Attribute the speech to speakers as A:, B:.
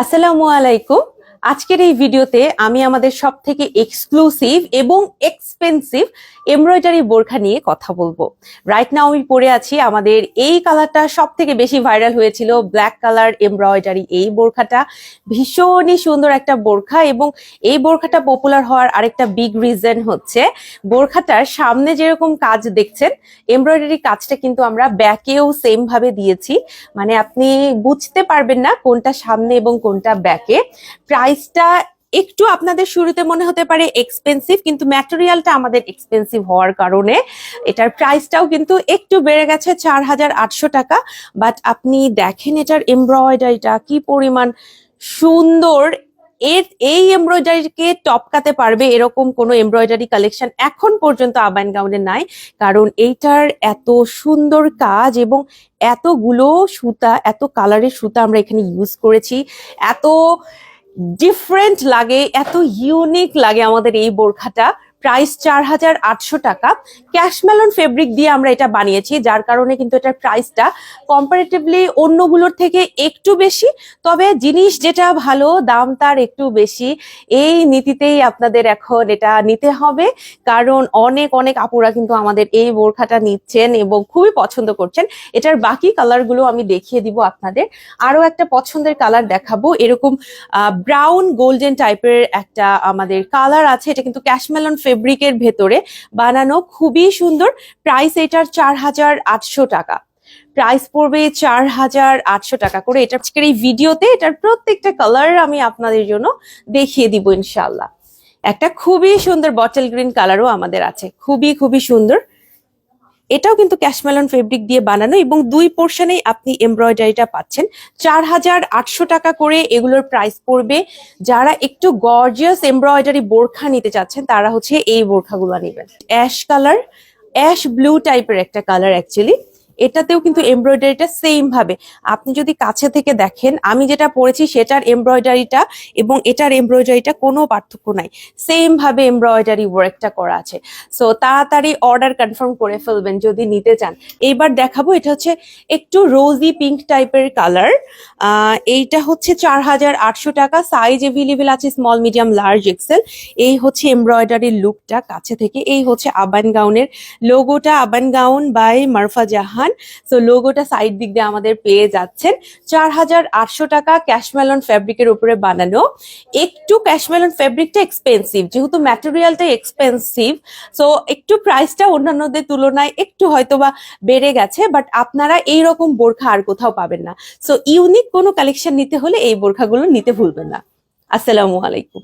A: আসসালামু আলাইকুম। আজকের এই ভিডিওতে আমি আমাদের সব থেকে এক্সক্লুসিভ এবং এক্সপেন্সিভ এমব্রয়ডারি বোরখা নিয়ে কথা বলব। রাইট নাও আমি পরে আছি, আমাদের এই কালারটা সব থেকে বেশি ভাইরাল হয়েছিল ব্ল্যাক কালার এমব্রয়ডারি এই বোরখাটা। ভীষণই সুন্দর একটা বোরখা এবং এই বোরখাটা পপুলার হওয়ার আরেকটা বিগ রিজন হচ্ছে, বোরখাটার সামনে যেরকম কাজ দেখছেন এমব্রয়ডারি কাজটা কিন্তু আমরা ব্যাকেও সেম ভাবে দিয়েছি। মানে আপনি বুঝতে পারবেন না কোনটা সামনে এবং কোনটা ব্যাকে প্রাইসটা একটু আপনাদের শুরুতে মনে হতে পারে এক্সপেন্সিভ কিন্তু ম্যাটেরিয়ালটা আমাদের এক্সপেন্সিভ হওয়ার কারণে এটার প্রাইসটাও কিন্তু একটু বেড়ে গেছে চার হাজার আটশো টাকা। বাট আপনি দেখেন এটার এমব্রয়ডারিটা কি পরিমাণ সুন্দর। এর, এই এমব্রয়ডারিকে টপকাতে পারবে এরকম কোনো এমব্রয়ডারি কালেকশন এখন পর্যন্ত আবাইন গাউনে নাই। কারণ এইটার এত সুন্দর কাজ এবং এতগুলো সুতা, এত কালারের সুতা আমরা এখানে ইউজ করেছি। এত ডিফারেন্ট লাগে এত ইউনিক লাগে আমাদের এই বোরখাটা। প্রাইস চার হাজার আটশো টাকা। ক্যাশমেলন ফেব্রিক দিয়ে আমরা এটা বানিয়েছি, যার কারণে কিন্তু এটার প্রাইসটা কম্পারেটিভলি অন্যগুলোর থেকে একটু বেশি। তবে জিনিস যেটা ভালো, দাম তার একটু বেশি। এই নীতিতেই আপনাদের এখন এটা নিতে হবে, কারণ অনেক অনেক আপুরা কিন্তু আমাদের এই বোরখাটা নিচ্ছেন এবং খুবই পছন্দ করছেন। এটার বাকি কালারগুলো আমি দেখিয়ে দিব আপনাদের। আরও একটা পছন্দের কালার দেখাবো, এরকম ব্রাউন গোল্ডেন টাইপের একটা আমাদের কালার আছে, এটা কিন্তু ক্যাশমেলন ফেব্রিকের ভেতরে বানানো খুবই সুন্দর। প্রাইস এটার চার হাজার আটশো টাকা। প্রাইস পড়বে চার হাজার আটশো টাকা করে। এটা আজকের এই ভিডিওতে এটার প্রত্যেকটা কালার আমি আপনাদের জন্য দেখিয়ে দিব ইনশাল্লাহ একটা খুবই সুন্দর বটল গ্রিন কালারও আমাদের আছে। খুবই খুবই সুন্দর। এটাও কিন্তু ক্যাশমেলন ফেব্রিক দিয়ে বানানো এবং দুই পোর্শনেই আপনি এমব্রয়ডারিটা পাচ্ছেন। চার হাজার আটশো টাকা করে এগুলোর প্রাইস পড়বে। যারা একটু গর্জিয়াস এমব্রয়ডারি বোরখা নিতে চাচ্ছেন, তারা হচ্ছে এই বোরখাগুলো নেবেন। অ্যাশ কালার অ্যাশ ব্লু টাইপের একটা কালার অ্যাকচুয়ালি এটাতেও কিন্তু এমব্রয়ডারিটা সেম ভাবে। আপনি যদি কাছে থেকে দেখেন, আমি যেটা পরেছি সেটার এমব্রয়ডারিটা এবং এটার এমব্রয়ডারিটা কোনো পার্থক্য নাই। সেম ভাবে এমব্রয়ডারি ওয়ার্কটা করা আছে। সো তাড়াতাড়ি অর্ডার কনফার্ম করে ফেলবেন যদি নিতে চান। এইবার দেখাবো, এটা হচ্ছে একটু রোজি পিঙ্ক টাইপের কালার এইটা হচ্ছে চার হাজার আটশো টাকা। সাইজ এভেলেবেল আছে স্মল মিডিয়াম লার্জ এক্সেল এই হচ্ছে এমব্রয়ডারির লুকটা কাছে থেকে। এই হচ্ছে আবান গাউনের লোগোটা Aban gown by Marfa Jahan so লোগোটা সাইড দিক দিয়ে আমাদের পেয়ে যাচ্ছেন। চার হাজার আটশো টাকা ক্যাশমেলন ফ্যাব্রিকের উপরে বানানো। একটু ক্যাশমেলন ফ্যাব্রিকটা এক্সপেন্সিভ যেহেতু ম্যাটেরিয়ালটা এক্সপেন্সিভ সো একটু প্রাইসটা অন্যান্যদের তুলনায় একটু হয়তোবা বেড়ে গেছে বাট আপনারা এই রকম বোরখা আর কোথাও পাবেন না। সো ইউনিক কোনো কালেকশন নিতে হলে এই বোরখাগুলো নিতে ভুলবেন না। আসসালামু আলাইকুম।